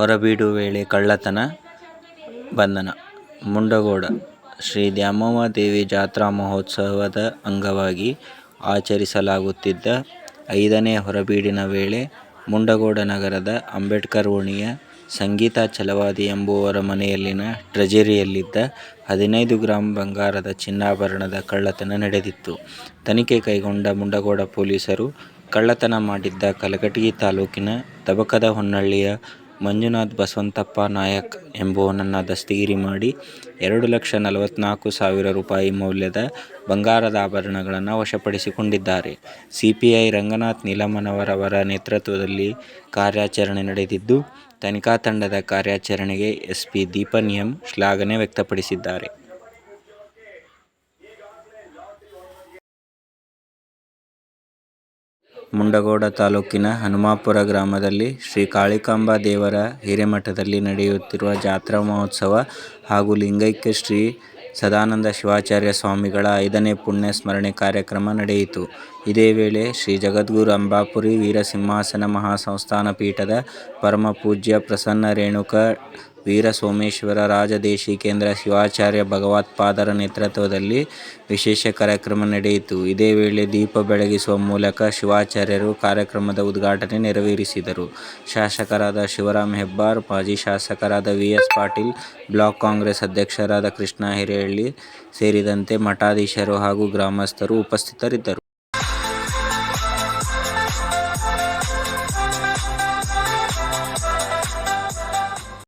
ಹೊರಬೀಡು ವೇಳೆ ಕಳ್ಳತನ, ಬಂಧನ ಮುಂಡಗೋಡ ಶ್ರೀ ದ್ಯಾಮವ್ವ ದೇವಿ ಜಾತ್ರಾ ಮಹೋತ್ಸವದ ಅಂಗವಾಗಿ ಆಚರಿಸಲಾಗುತ್ತಿದ್ದ ಐದನೇ ಹೊರಬೀಡಿನ ವೇಳೆ ಮುಂಡಗೋಡ ನಗರದ ಅಂಬೇಡ್ಕರ್ ಓಣಿಯ ಸಂಗೀತ ಛಲವಾದಿ ಎಂಬುವರ ಮನೆಯಲ್ಲಿನ ಟ್ರೆಜರಿಯಲ್ಲಿದ್ದ ಹದಿನೈದು ಗ್ರಾಂ ಬಂಗಾರದ ಚಿನ್ನಾಭರಣದ ಕಳ್ಳತನ ನಡೆದಿತ್ತು. ತನಿಖೆ ಕೈಗೊಂಡ ಮುಂಡಗೋಡ ಪೊಲೀಸರು ಕಳ್ಳತನ ಮಾಡಿದ್ದ ಕಲಘಟಗಿ ತಾಲೂಕಿನ ತಬಕದಹೊನ್ನಳ್ಳಿಯ ಮಂಜುನಾಥ ಬಸವಂತಪ್ಪ ನಾಯಕ್ ಎಂಬುವನನ್ನು ದಸ್ತಗಿರಿ ಮಾಡಿ ಎರಡು ಲಕ್ಷ ನಲವತ್ನಾಲ್ಕು ಸಾವಿರ ರೂಪಾಯಿ ಮೌಲ್ಯದ ಬಂಗಾರದ ಆಭರಣಗಳನ್ನು ವಶಪಡಿಸಿಕೊಂಡಿದ್ದಾರೆ. ಸಿಪಿಐ ರಂಗನಾಥ್ ನೀಲಮ್ಮನವರವರ ನೇತೃತ್ವದಲ್ಲಿ ಕಾರ್ಯಾಚರಣೆ ನಡೆದಿದ್ದು, ತನಿಖಾ ತಂಡದ ಕಾರ್ಯಾಚರಣೆಗೆ ಎಸ್ಪಿ ದೀಪನ್ ಎಂ ಶ್ಲಾಘನೆ ವ್ಯಕ್ತಪಡಿಸಿದ್ದಾರೆ. ಮುಂಡಗೋಡ ತಾಲೂಕಿನ ಹನುಮಾಪುರ ಗ್ರಾಮದಲ್ಲಿ ಶ್ರೀ ಕಾಳಿಕಾಂಬಾ ದೇವರ ಹಿರೇಮಠದಲ್ಲಿ ನಡೆಯುತ್ತಿರುವ ಜಾತ್ರಾ ಮಹೋತ್ಸವ ಹಾಗೂ ಲಿಂಗೈಕ್ಯ ಶ್ರೀ ಸದಾನಂದ ಶಿವಾಚಾರ್ಯ ಸ್ವಾಮಿಗಳ ಐದನೇ ಪುಣ್ಯ ಸ್ಮರಣೆ ಕಾರ್ಯಕ್ರಮ ನಡೆಯಿತು. ಇದೇ ವೇಳೆ ಶ್ರೀ ಜಗದ್ಗುರು ಅಂಬಾಪುರಿ ವೀರಸಿಂಹಾಸನ ಮಹಾಸಂಸ್ಥಾನ ಪೀಠದ ಪರಮಪೂಜ್ಯ ಪ್ರಸನ್ನ ರೇಣುಕ ವೀರಸೋಮೇಶ್ವರ ರಾಜದೇಶಿಕೇಂದ್ರ ಶಿವಾಚಾರ್ಯ ಭಗವತ್ಪಾದರ ನೇತೃತ್ವದಲ್ಲಿ ವಿಶೇಷ ಕಾರ್ಯಕ್ರಮ ನಡೆಯಿತು. ಇದೇ ವೇಳೆ ದೀಪ ಬೆಳಗಿಸುವ ಮೂಲಕ ಶಿವಾಚಾರ್ಯರು ಕಾರ್ಯಕ್ರಮದ ಉದ್ಘಾಟನೆ ನೆರವೇರಿಸಿದರು. ಶಾಸಕರಾದ ಶಿವರಾಮ್ ಹೆಬ್ಬಾರ್, ಮಾಜಿ ಶಾಸಕರಾದ V. S. Patil, block Congress ಅಧ್ಯಕ್ಷರಾದ ಕೃಷ್ಣ ಹಿರೇಹಳ್ಳಿ ಸೇರಿದಂತೆ ಮಠಾಧೀಶರು ಹಾಗೂ ಗ್ರಾಮಸ್ಥರು ಉಪಸ್ಥಿತರಿದ್ದರು.